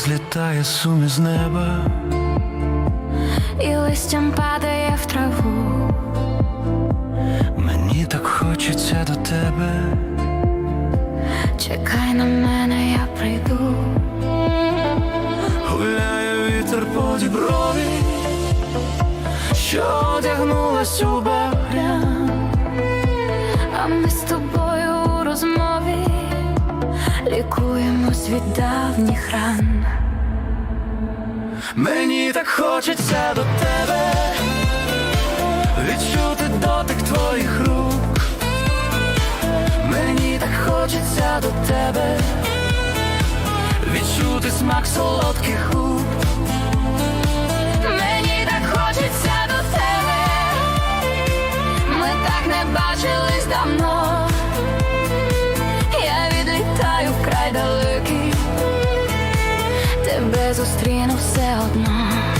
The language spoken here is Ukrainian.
злітає сум із неба. і листям падає в траву. Мені так хочеться до тебе. Чекай на мене, я прийду. Гуляє вітер по діброві, що одягнулась у багря. А ми з тобою лікуємось від давніх ран. Мені так хочеться до тебе, відчути дотик твоїх рук. Мені так хочеться до тебе, відчути смак солодких губ. Мені так хочеться до тебе. Ми так не бачились давно. Зустріну все одно.